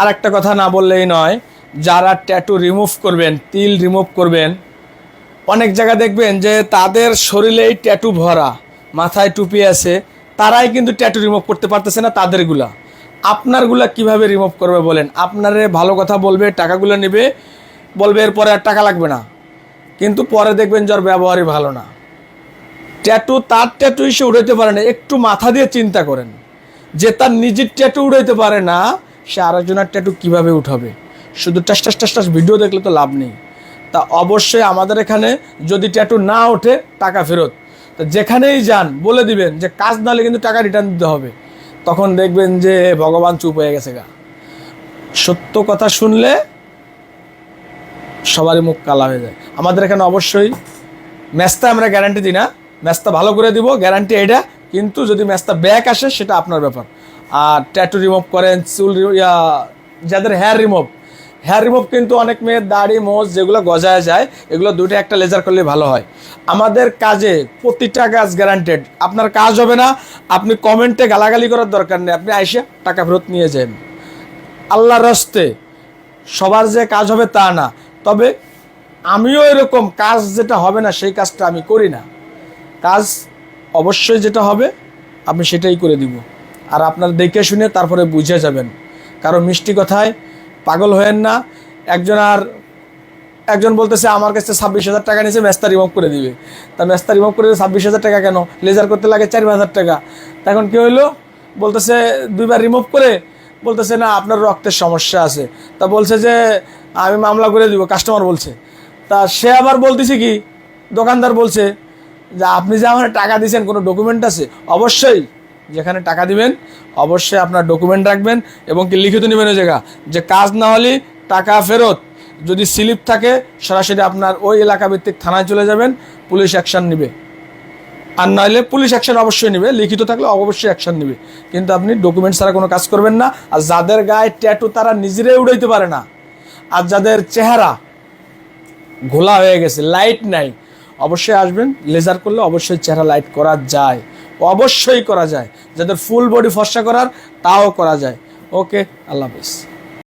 আর একটা কথা না বললেই নয়, যারা ট্যাটু রিমুভ করবেন, তিল রিমুভ করবেন, অনেক জায়গা দেখবেন যে তাদের শরীরেই ট্যাটু ভরা, মাথায় টুপি আছে, তারাই কিন্তু ট্যাটু রিমুভ করতে পারতেছে না তাদেরগুলা। আপনারগুলা কীভাবে রিমুভ করবে বলেন? আপনারে ভালো কথা বলবে, টাকাগুলো নেবে, বলবে এরপরে আর টাকা লাগবে না। কিন্তু পরে দেখবেন যার ব্যবহারই ভালো না। ট্যাটু তার ট্যাটু সে উড়াইতে পারে না, একটু মাথা দিয়ে চিন্তা করেন। যে তার নিজের ট্যাটু উড়াইতে পারে না সে আরেকজনের ট্যাটু কীভাবে উঠাবে? শুধু টাস টাস টাস টাস ভিডিও দেখলে তো লাভ নেই। তা অবশ্যই আমাদের এখানে যদি ট্যাটু না ওঠে, টাকা ফেরত। তো যেখানেই যান, বলে দিবেন যে কাজ না হলে কিন্তু টাকা রিটার্ন দিতে হবে। তখন দেখবেন যে ভগবান চুপ হয়ে গেছে গা। সত্য কথা শুনলে সবারই মুখ কালা হয়ে যায়। আমাদের এখানে অবশ্যই ম্যাচটা আমরা গ্যারান্টি দিই না। ম্যাচটা ভালো করে দিব গ্যারান্টি এটা কিন্তু যদি ম্যাচটা ব্যাক আসে, সেটা আপনার ব্যাপার। আর ট্যাটু রিমুভ করেন, চুল যাদের হেয়ার রিমুভ হেয়ার রিমুভ কিন্তু অনেক মেয়ের দাড়ি, মোজ যেগুলো গজায় যায়, এগুলো দুটো একটা লেজার করলে ভালো হয়। আমাদের কাজে প্রতিটা কাজ গ্যারান্টেড আপনার কাজ হবে না, আপনি কমেন্টে গালাগালি করার দরকার নেই। আপনি আইসে টাকা ফেরত নিয়ে যান। আল্লাহ রস্তে সবার যে কাজ হবে তা না। তবে আমিও এরকম কাজ যেটা হবে না, সেই কাজটা আমি করি না। কাজ অবশ্যই যেটা হবে, আমি সেটাই করে দিব। আর আপনার দেখে শুনে তারপরে বুঝে যাবেন। কারণ মিষ্টি কথায় পাগল হয়েন না। একজন আর একজন বলতেছে, আমার কাছে ছাব্বিশ হাজার টাকা নিয়েছে মেস্তা রিমুভ করে দিবে। তা মেস্তা রিমুভ করে ছাব্বিশ হাজার টাকা কেন? লেজার করতে লাগে চার হাজার টাকা। তা এখন কী হইল? বলতেছে, দুইবার রিমুভ করে বলতেছে, না, আপনার রক্তের সমস্যা আছে। তা বলছে যে, আমি মামলা করে দিব কাস্টমার বলছে। তা সে আবার বলতেছে কি? দোকানদার বলছে যে, আপনি যে আমার টাকা দিয়েছেন, কোনো ডকুমেন্ট আছে? অবশ্যই। যেখানে টাকা দিবেন, অবশ্যই আপনার ডকুমেন্ট রাখবেন এবং কি লিখিত নেবেন ওই জায়গা। যে কাজ না হলে টাকা ফেরত, যদি স্লিপ থাকে, সরাসরি আপনার ওই এলাকা ভিত্তিক থানায় চলে যাবেন, পুলিশ অ্যাকশন নেবে। আর নইলে পুলিশ অ্যাকশন অবশ্যই নেবে, লিখিত থাকলে অবশ্যই অ্যাকশন নেবে। কিন্তু আপনি ডকুমেন্ট ছাড়া কোনো কাজ করবেন না, আর যাদের গায়ে ট্যাটু তারা নিজেরাই উড়াইতে পারে না। আর যাদের চেহারা ঘোলা হয়ে গেছে লাইট নাই, অবশ্যই আসবেন লেজার করলে অবশ্যই চেহারা লাইট করা যায়। অবশ্যই করা যায়। যাদের ফুল বডি ফর্সা করার তাও করা যায়। ওকে আল্লাহ হাফিজ।